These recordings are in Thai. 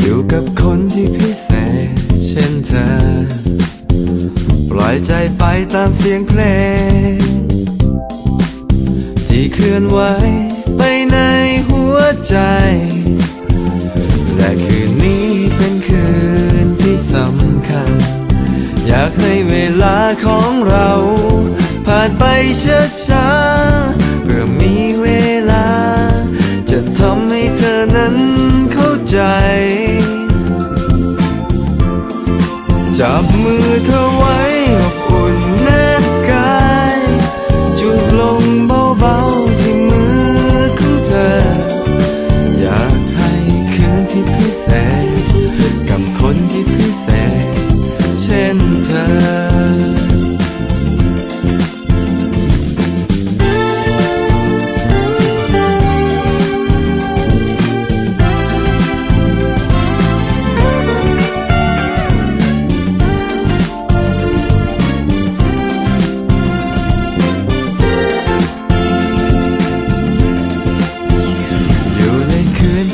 อยู่กับคนที่พิเศษ เช่นเธอ ปล่อยใจไปตามเสียงเพลง ที่เคลื่อนไหวไปในหัวใจ และคืนนี้เป็นคืนที่สำคัญ อยากให้เวลาของเรา ผ่านไปช้า จับมือเธอไว้อบอุ่นแนบกายจูบลงเบาๆที่มือของเธอ อยากให้คืนที่พิเศษ กับคนที่พิเศษ เช่นเธอ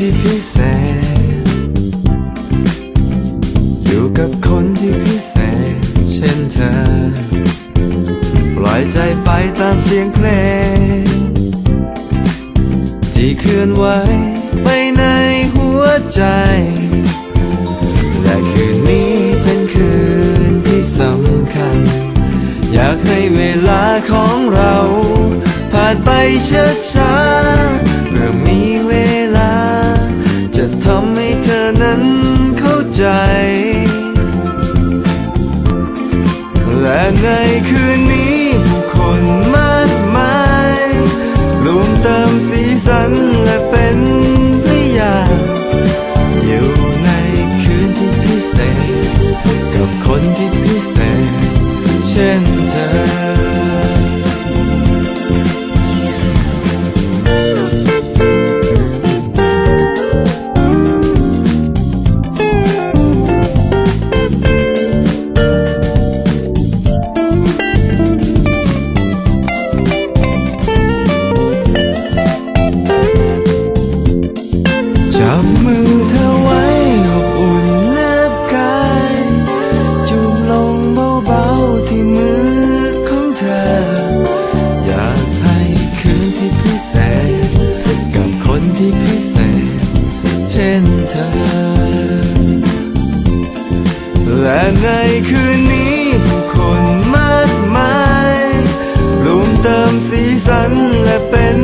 ที่พิเศษ อยู่กับคนที่พิเศษ เช่นเธอ ปล่อยใจไปตามเสียงเพลง ที่เคลื่อนไหวไปในหัวใจ และคืนนี้เป็นคืนที่สำคัญ อยากให้เวลาของเรา ผ่านไปช้า จับมือเธอไว้อบอุ่นแนบกายจูบลงเบาๆที่มือของเธอ อยากให้คืนที่พิเศษ กับคนที่พิเศษ เช่นเธอ และในคืนนี้ผู้คนมากมายรวมเติมสีสันและเป็น